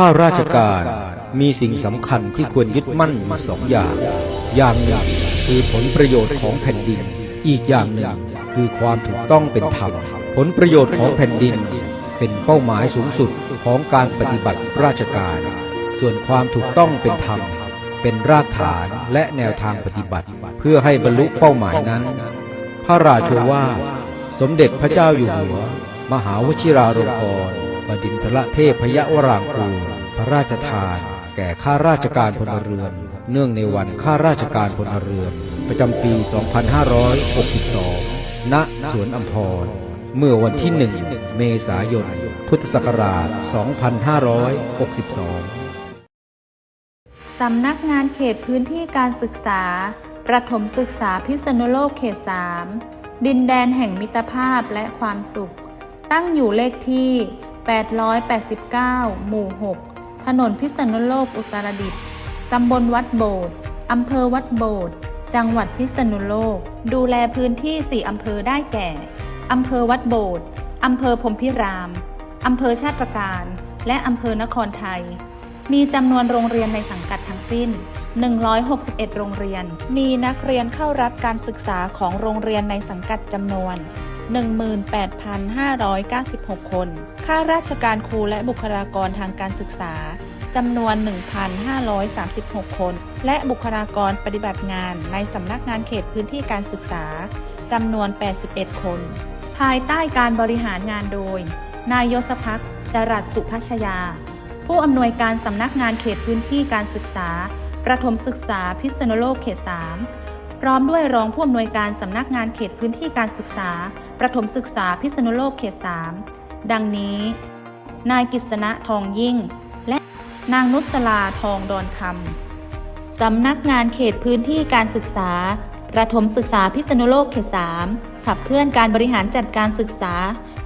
ข้าราชการมีสิ่งสำคัญที่ควรยึดมั่นอยู่สองอย่าง อย่างหนึ่งคือผลประโยชน์ของแผ่นดิน อีกอย่างหนึ่งคือความถูกต้องเป็นธรรม ผลประโยชน์ของแผ่นดิน เป็นเป้าหมายสูงสุดของการปฏิบัติราชการ ส่วนความถูกต้องเป็นธรรม เป็นรากฐานและแนวทางปฏิบัติ เพื่อให้บรรลุเป้าหมายนั้น พระราชวาสมเด็จพระเจ้าอยู่หัว มหาวชิราลงกรณ บดินทรเทพยวรางกูลพระราชทาน แก่ข้าราชการพลเรือน เนื่องในวันข้าราชการพลเรือน ประจำปี 2562 ณ สวนอัมพร เมื่อวันที่หนึ่งเมษายน พุทธศักราช 2562 สำนักงานเขตพื้นที่การศึกษา ประถมศึกษาพิษณุโลกเขต 3 ดินแดนแห่งมิตรภาพและความสุข ตั้งอยู่เลขที่ 889 หมู่ 6 ถนนพิษณุโลกอุตรดิตถ์ตำบลวัดโบสถ์อำเภอวัดโบสถ์จังหวัดพิษณุโลก ดูแลพื้นที่ 4 อำเภอได้แก่ อำเภอวัดโบสถ์อำเภอพรมพิราม อำเภอชาติการ และอำเภอนครไทย มีจำนวนโรงเรียนในสังกัดทั้งสิ้น 161 โรงเรียน มีนักเรียนเข้ารับการศึกษาของโรงเรียนในสังกัดจำนวน 18,596 คน ข้าราชการครูและบุคลากรทางการศึกษาจำนวน 1,536 คน และบุคลากรปฏิบัติงานในสำนักงานเขตพื้นที่การศึกษาจำนวน 81 คน ภายใต้การบริหารงานโดย นายยศพักจรัสสุพัชยา ผู้อำนวยการสำนักงานเขตพื้นที่การศึกษา ประถมศึกษาพิษณุโลกเขต 3 พร้อมด้วยรองผู้อำนวยการสำนักงานเขตพื้นที่การศึกษา ประถมศึกษาพิษณุโลกเขต 3 ดังนี้ นายกิษณะทองยิ่ง และนางนุสลาทองดอนคำสำนักงานเขตพื้นที่การศึกษา ประถมศึกษาพิษณุโลกเขต 3 ขับเคลื่อนการบริหารจัดการศึกษา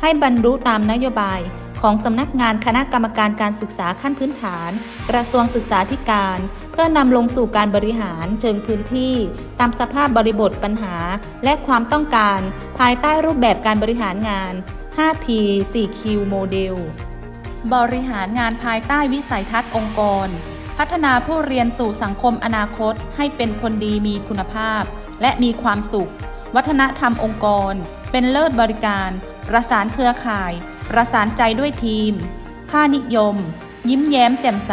ให้บรรลุตามนโยบาย ของสำนักงานคณะกรรมการการศึกษาขั้นพื้นฐาน กระทรวงศึกษาธิการ เพื่อนำลงสู่การบริหารเชิงพื้นที่ ตามสภาพบริบทปัญหา และความต้องการ ภายใต้รูปแบบการบริหารงาน 5P 4Q โมเดล บริหารงานภายใต้วิสัยทัศน์องค์กร พัฒนาผู้เรียนสู่สังคมอนาคต ให้เป็นคนดีมีคุณภาพ และมีความสุข วัฒนธรรมองค์กร เป็นเลิศบริการ ประสานเครือข่ายประสานใจด้วยทีม ค่านิยม ยิ้มแย้มแจ่มใส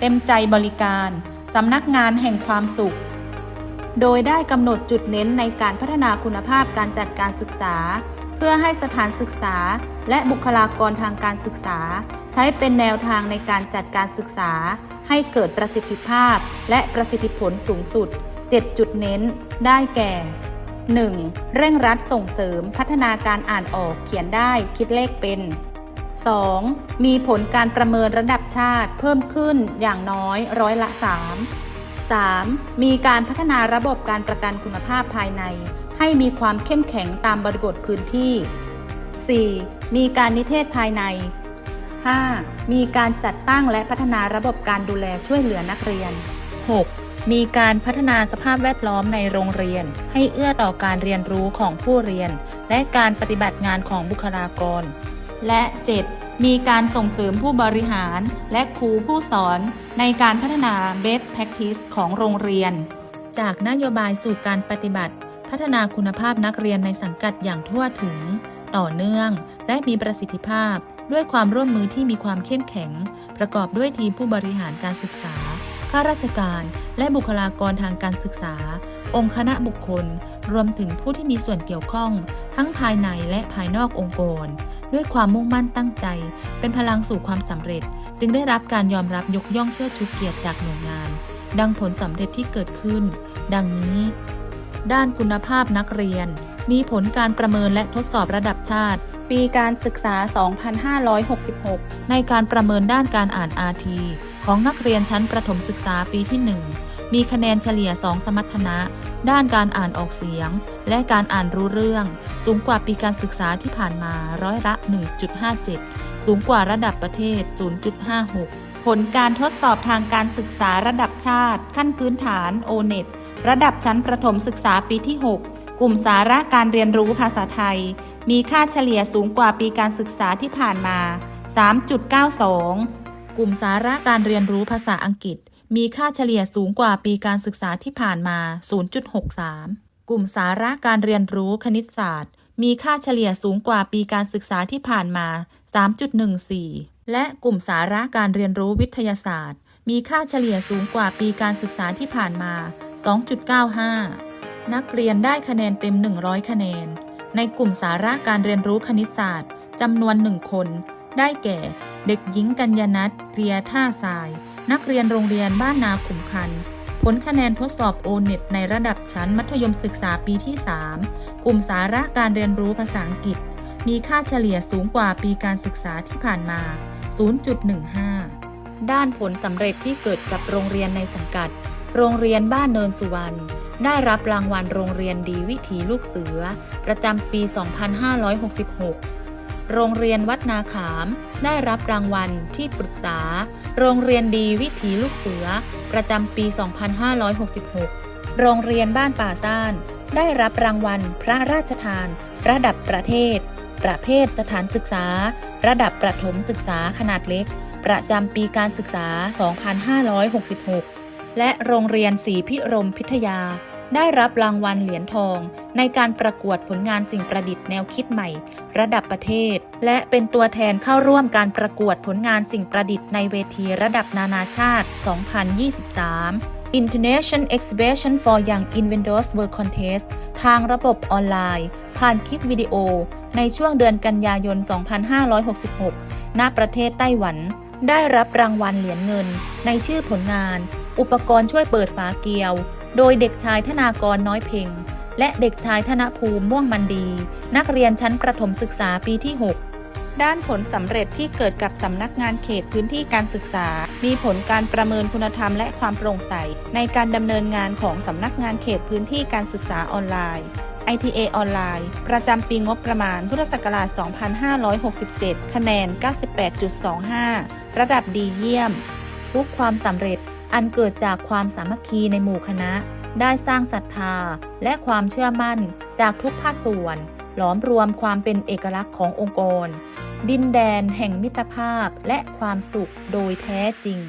เต็มใจบริการสำนักงานแห่งความสุข โดยได้กำหนดจุดเน้นในการพัฒนาคุณภาพการจัดการศึกษา เพื่อให้สถานศึกษา และบุคลากรทางการศึกษา ใช้เป็นแนวทางในการจัดการศึกษา ให้เกิดประสิทธิภาพ และประสิทธิผลสูงสุด 7 จุดเน้น ได้แก่ 1. เร่งรัดส่งเสริมพัฒนาการอ่านออกเขียนได้คิดเลขเป็น 2. มีผลการประเมินระดับชาติเพิ่มขึ้นอย่างน้อยร้อยละ 3 3. มีการพัฒนาระบบการประกันคุณภาพภายใน ให้มีความเข้มแข็งตามบริบทพื้นที่ 4. มีการนิเทศภายใน 5. มีการจัดตั้งและพัฒนาระบบการดูแลช่วยเหลือนักเรียน 6. มีการพัฒนาสภาพแวดล้อมในโรงเรียน ให้เอื้อต่อการเรียนรู้ของผู้เรียน และการปฏิบัติงานของบุคลากร และ 7. มีการส่งเสริมผู้บริหาร และครูผู้สอน ในการพัฒนา best practice ของโรงเรียน จากนโยบายสู่การปฏิบัติ พัฒนาคุณภาพนักเรียนในสังกัดอย่างทั่วถึง ต่อเนื่อง และมีประสิทธิภาพ ด้วยความร่วมมือที่มีความเข้มแข็ง ประกอบด้วยทีมผู้บริหารการศึกษา ข้าราชการ และบุคลากรทางการศึกษา องค์คณะบุคคล รวมถึงผู้ที่มีส่วนเกี่ยวข้อง ทั้งภายในและภายนอกองค์กร ด้วยความมุ่งมั่นตั้งใจ เป็นพลังสู่ความสำเร็จ จึงได้รับการยอมรับยกย่องเชิดชูเกียรติจากหน่วยงาน ดังผลสำเร็จที่เกิดขึ้น ดังนี้ ด้านคุณภาพนักเรียน มีผลการประเมินและทดสอบระดับชาติ ปีการศึกษา 2566 ในการประเมินด้านการอ่าน RT ของนักเรียนชั้นประถมศึกษาปีที่ 1 มีคะแนนเฉลี่ย 2 สมรรถนะ ด้านการอ่านออกเสียง และการอ่านรู้เรื่อง สูงกว่าปีการศึกษาที่ผ่านมาร้อยละ 1.57 สูงกว่าระดับประเทศ 0.56 ผลการทดสอบทางการศึกษาระดับชาติ ขั้นพื้นฐาน o n e t ระดับชั้นประถมศึกษาปีที่ 6 กลุ่มสาระการเรียนรู้ภาษาไทย มีค่าเฉลี่ยสูงกว่าปีการศึกษาที่ผ่านมา 3.92 กลุ่มสาระการเรียนรู้ภาษาอังกฤษ มีค่าเฉลี่ยสูงกว่าปีการศึกษาที่ผ่านมา 0.63 กลุ่มสาระการเรียนรู้คณิตศาสตร์ มีค่าเฉลี่ยสูงกว่าปีการศึกษาที่ผ่านมา 3.14 และกลุ่มสาระการเรียนรู้วิทยาศาสตร์ มีค่าเฉลี่ยสูงกว่าปีการศึกษาที่ผ่านมา 2.95 นักเรียนได้คะแนนเต็ม 100 คะแนน ในกลุ่มสาระการเรียนรู้คณิตศาสตร์จำนวนหนึ่งคน ได้แก่ เด็กหญิงกัญญนัทเกลียท่าทราย นักเรียนโรงเรียนบ้านนาขุมคัน ผลคะแนนทดสอบโอเน็ตในระดับชั้นมัธยมศึกษาปีที่ 3 กลุ่มสาระการเรียนรู้ภาษาอังกฤษ มีค่าเฉลี่ยสูงกว่าปีการศึกษาที่ผ่านมา 0.15 ด้านผลสำเร็จที่เกิดกับโรงเรียนในสังกัด โรงเรียนบ้านเนินสุวรรณ ได้รับรางวัลโรงเรียนดีวิถีลูกเสือ ประจำปี 2566 โรงเรียนวัดนาขาม ได้รับรางวัลที่ปรึกษา โรงเรียนดีวิถีลูกเสือ ประจำปี 2566 โรงเรียนบ้านป่าซ่าน ได้รับรางวัลพระราชทาน ระดับประเทศ ประเภทสถานศึกษา ระดับประถมศึกษาขนาดเล็ก ประจำปีการศึกษา 2566 และโรงเรียนศรีพิรมพิทยา ได้รับรางวัลเหรียญทอง ในการประกวดผลงานสิ่งประดิษฐ์แนวคิดใหม่ ระดับประเทศ และเป็นตัวแทนเข้าร่วมการประกวดผลงานสิ่งประดิษฐ์ในเวทีระดับนานาชาติ 2023 International Exhibition for Young Inventors World Contest ทางระบบออนไลน์ ผ่านคลิปวิดีโอ ในช่วงเดือนกันยายน 2566 ณ ประเทศไต้หวัน ได้รับรางวัลเหรียญเงิน ในชื่อผลงาน อุปกรณ์ช่วยเปิดฝาเกียว โดยเด็กชายธนากรน้อยเพ็ง และเด็กชายธนภูมิม่วงมันดี นักเรียนชั้นประถมศึกษาปีที่ 6 ด้านผลสำเร็จที่เกิดกับสำนักงานเขตพื้นที่การศึกษา มีผลการประเมินคุณธรรมและความโปร่งใส ในการดำเนินงานของสำนักงานเขตพื้นที่การศึกษาออนไลน์ ITA ออนไลน์ ประจำปีงบประมาณ พุทธศักราช 2567 คะแนน 98.25 ระดับดีเยี่ยม ทุกความสำเร็จ อันเกิดจากความสามัคคีในหมู่คณะ ได้สร้างศรัทธาและความเชื่อมั่นจากทุกภาคส่วน หลอมรวมความเป็นเอกลักษณ์ขององค์กร ดินแดนแห่งมิตรภาพและความสุขโดยแท้จริง